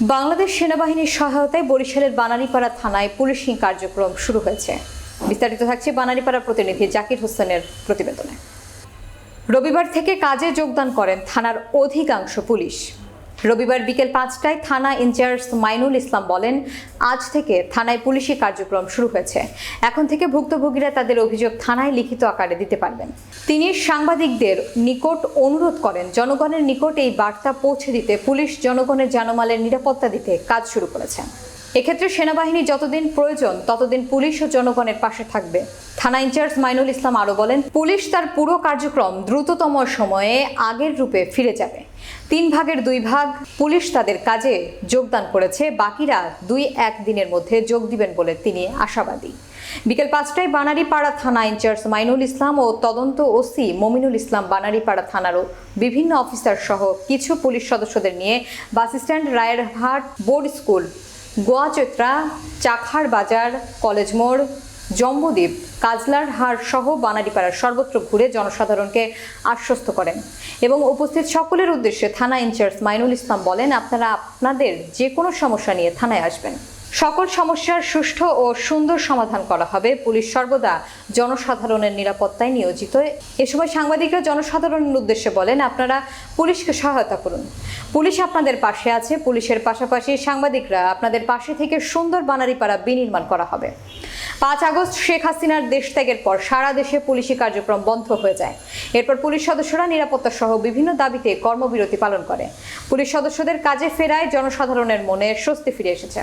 বাংলাদেশ সেনাবাহিনীর সহায়তায় বরিশালের বানারীপাড়া থানায় পুলিশিং কার্যক্রম শুরু হয়েছে। বিস্তারিত থাকছে বানারীপাড়া প্রতিনিধি জাকির হোসেনের প্রতিবেদনে। রবিবার থেকে কাজে যোগদান করেন থানার অধিকাংশ পুলিশ। রবিবার বিকেল পাঁচটায় থানা ইনচার্জ মাইনুল ইসলাম বলেন, আজ থেকে থানায় পুলিশি কার্যক্রম শুরু হয়েছে। এখন থেকে ভুক্তভোগীরা তাদের অভিযোগ থানায় লিখিত আকারে দিতে পারবেন। তিনি সাংবাদিকদের নিকট অনুরোধ করেন, জনগণের নিকট এই বার্তা পৌঁছে দিতে পুলিশ জনগণের জানমালের নিরাপত্তা দিতে কাজ শুরু করেছেন এক্ষেত্রে সেনাবাহিনী যতদিন প্রয়োজন, ততদিন পুলিশ ও জনগণের পাশে থাকবে। থানা ইনচার্জ মাইনুল ইসলাম আরও বলেন, পুলিশ তার পুরো কার্যক্রম দ্রুততম সময়ে আগের রূপে ফিরে যাবে। তিন ভাগের দুই ভাগ পুলিশ তাদের কাজে যোগদান করেছে, বাকিরা দুই এক দিনের মধ্যে যোগ দিবেন বলে তিনি আশাবাদী। বিকেল পাঁচটায় বানারীপাড়া থানা ইনচার্জ মাইনুল ইসলাম ও তদন্ত ওসি মমিনুল ইসলাম বানারীপাড়া থানারও বিভিন্ন অফিসার সহ কিছু পুলিশ সদস্যদের নিয়ে bus stand, Rayerhat, board school, Goyachoitra, Chakhar Bazar, college মোড় জম্বুদ্বীপ কাজলার হার সহ বানারীপাড়ার সর্বত্র ঘুরে জনসাধারণকে আশ্বস্ত করেন এবং উপস্থিত সকলের উদ্দেশ্যে থানা ইনচার্জ মাইনুল ইসলাম বলেন, আপনারা আপনাদের যে কোনো সমস্যা নিয়ে থানায় আসবেন। সকল সমস্যার সুষ্ঠু ও সুন্দর সমাধান করা হবে। পুলিশ সর্বদা জনসাধারণের নিরাপত্তায় নিয়োজিত। এ সময় সাংবাদিকরা জনসাধারণের উদ্দেশ্যে বলেন, আপনারা পুলিশকে সহায়তা করুন। পুলিশ আপনাদের পাশে আছে। পুলিশের পাশাপাশি সাংবাদিকরা আপনাদের পাশে থেকে সুন্দর বানারীপাড়া বিনির্মাণ করা হবে। পাঁচ আগস্ট শেখ হাসিনার দেশ ত্যাগের পর সারা দেশে পুলিশি কার্যক্রম বন্ধ হয়ে যায়। এরপর পুলিশ সদস্যরা নিরাপত্তা সহ বিভিন্ন দাবিতে কর্মবিরতি পালন করে। পুলিশ সদস্যদের কাজে ফেরায় জনসাধারণের মনে স্বস্তি ফিরে এসেছে।